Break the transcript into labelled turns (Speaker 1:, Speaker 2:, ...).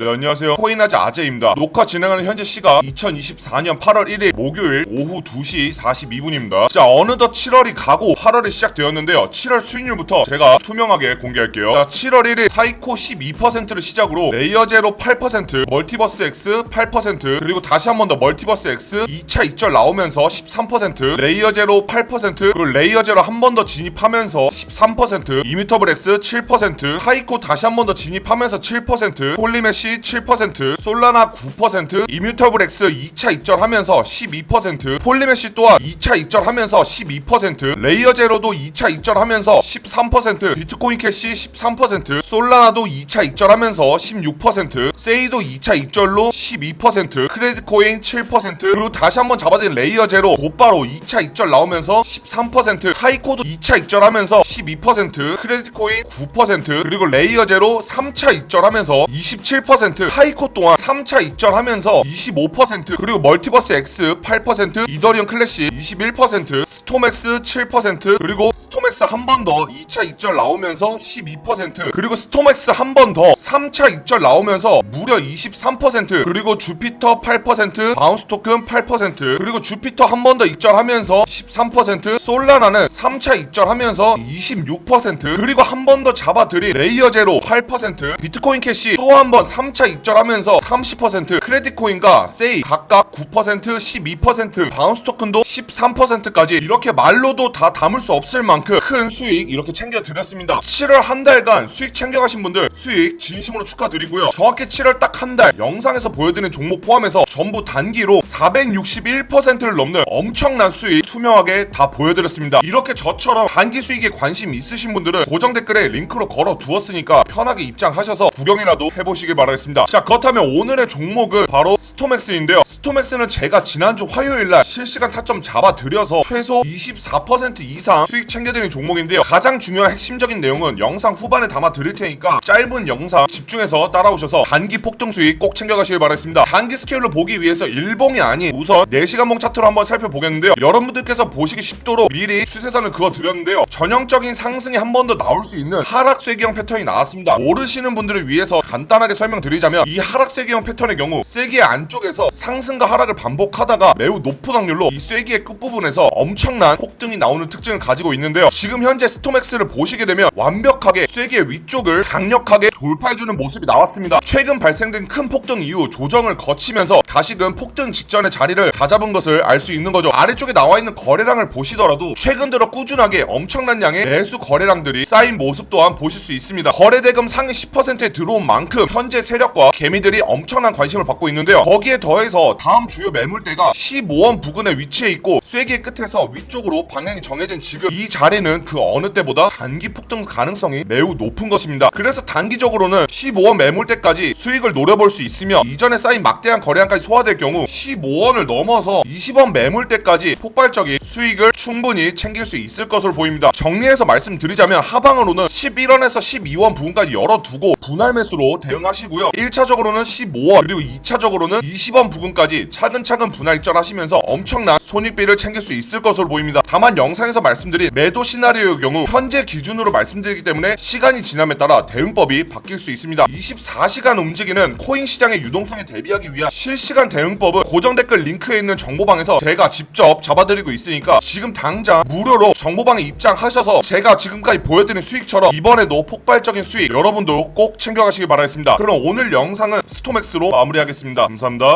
Speaker 1: 네, 안녕하세요. 코인아재 아재입니다. 녹화 진행하는 현재 시각 2024년 8월 1일 목요일 오후 2시 42분입니다. 자, 어느덧 7월이 가고 8월이 시작되었는데요. 7월 수익률부터 제가 투명하게 공개할게요. 자, 7월 1일 타이코 12%를 시작으로 레이어제로 8%, 멀티버스 X 8%, 그리고 다시 한 번 더 멀티버스 X 2차 익절 나오면서 13%, 레이어제로 8%, 그리고 레이어제로 한 번 더 진입하면서 13%, 이뮤터블 X 7%, 타이코 다시 한 번 더 진입하면서 7%, 폴리메시 7%, 솔라나 9%, 이뮤터블 X 2차 입절하면서 12%, 폴리메시 또한 2차 입절하면서 12%, 레이어 제로도 2차 입절하면서 13%, 비트코인 캐시 13%, 솔라나도 2차 입절하면서 16%, 세이도 2차 입절로 12%, 크레딧 코인 7%, 그리고 다시 한번 잡아든 레이어 제로 곧바로 2차 입절 나오면서 13%, 타이코도 2차 입절하면서 12%, 크레딧 코인 9%, 그리고 레이어 제로 3차 입절하면서 27%, 타이코 또한 3차 입절하면서 25%, 그리고 멀티버스 X 8%, 이더리움 클래시 21%, 스톰엑스 7%, 그리고 스톰엑스 한 번 더 2차 입절 나오면서 12%, 그리고 스톰엑스 한 번 더 3차 입절 나오면서 무려 23%, 그리고 주피터 8%, 바운스 토큰 8%, 그리고 주피터 한 번더 입절하면서 13%, 솔라나는 3차 입절하면서 26%, 그리고 한 번 더 잡아들인 레이어 제로 8%, 비트코인 캐시 또 한 번 3차 입절하면서 30%, 크레딧 코인과 세이 각각 9%, 12%, 바운스 토큰도 13%까지 이렇게 말로도 다 담을 수 없을 만큼 큰 수익 이렇게 챙겨 드렸습니다. 7월 한 달간 수익 챙겨 가신 분들 수익 진심으로 축하드리고요. 정확히 7월 딱 한 달 영상에서 보여드리는 종목 포함해서 전부 단기로 461%를 넘는 엄청난 수익 투명하게 다 보여드렸습니다. 이렇게 저처럼 단기 수익에 관심 있으신 분들은 고정 댓글에 링크로 걸어 두었으니까 편하게 입장하셔서 구경이라도 해보시길 바라겠습니다. 자 그렇다면 오늘의 종목은 바로 스톰엑스인데요. 스톰엑스는 제가 지난주 화요일날 실시간 타점 잡아드려서 최소 24% 이상 수익 챙겨드린 종목인데요. 가장 중요한 핵심적인 내용은 영상 후반에 담아 드릴 테니까 짧은 영상 집중해서 따라오셔서 단기 폭등 수익 꼭 챙겨가시길 바라겠습니다. 단기 스케일로 보기 위해서 일봉이 아닌 우선 4시간봉 차트로 한번 살펴보겠는데요. 여러분들께서 보시기 쉽도록 미리 추세선을 그어드렸는데요. 전형적인 상승이 한 번 더 나올 수 있는 하락 쐐기형 패턴이 나왔습니다. 모르시는 분들을 위해서 간단하게 설명드리자면 이 하락 쐐기형 패턴의 경우 쐐기 안쪽에서 상승과 하락을 반복하다가 매우 높은 확률로 이 쐐기의 끝부분에서 엄청난 폭등이 나오는 특징을 가지고 있는데요. 지금 현재 스톰엑스를 보시게 되면 완벽 하게 쐐기의 위쪽을 강력하게 돌파해주는 모습이 나왔습니다. 최근 발생된 큰 폭등 이후 조정을 거치면서 다시금 폭등 직전의 자리를 다 잡은 것을 알 수 있는 거죠. 아래쪽에 나와 있는 거래량을 보시더라도 최근 들어 꾸준하게 엄청난 양의 매수 거래량들이 쌓인 모습 또한 보실 수 있습니다. 거래 대금 상위 10%에 들어온 만큼 현재 세력과 개미들이 엄청난 관심을 받고 있는데요. 거기에 더해서 다음 주요 매물대가 15원 부근에 위치해 있고 쐐기의 끝에서 위쪽으로 방향이 정해진 지금 이 자리는 그 어느 때보다 단기 폭등 가능성 이 매우 높은 것입니다. 그래서 단기적으로는 15원 매물대까지 수익을 노려볼 수 있으며 이전에 쌓인 막대한 거래량까지 소화될 경우 15원을 넘어서 20원 매물대까지 폭발적인 수익을 충분히 챙길 수 있을 것으로 보입니다. 정리해서 말씀드리자면 하방으로는 11원에서 12원 부근까지 열어두고 분할 매수로 대응하시고요. 1차적으로는 15원 그리고 2차적으로는 20원 부근까지 차근차근 분할 입절하시면서 엄청난 손익비를 챙길 수 있을 것으로 보입니다. 다만 영상에서 말씀드린 매도 시나리오의 경우 현재 기준으로 말씀드리기 때문에 시간이 지남에 따라 대응법이 바뀔 수 있습니다. 24시간 움직이는 코인 시장의 유동성에 대비하기 위한 실시간 대응법은 고정 댓글 링크에 있는 정보방에서 제가 직접 잡아드리고 있으니까 지금 당장 무료로 정보방에 입장하셔서 제가 지금까지 보여드린 수익처럼 이번에도 폭발적인 수익 여러분도 꼭 챙겨가시기 바라겠습니다. 그럼 오늘 영상은 스톰엑스로 마무리하겠습니다. 감사합니다.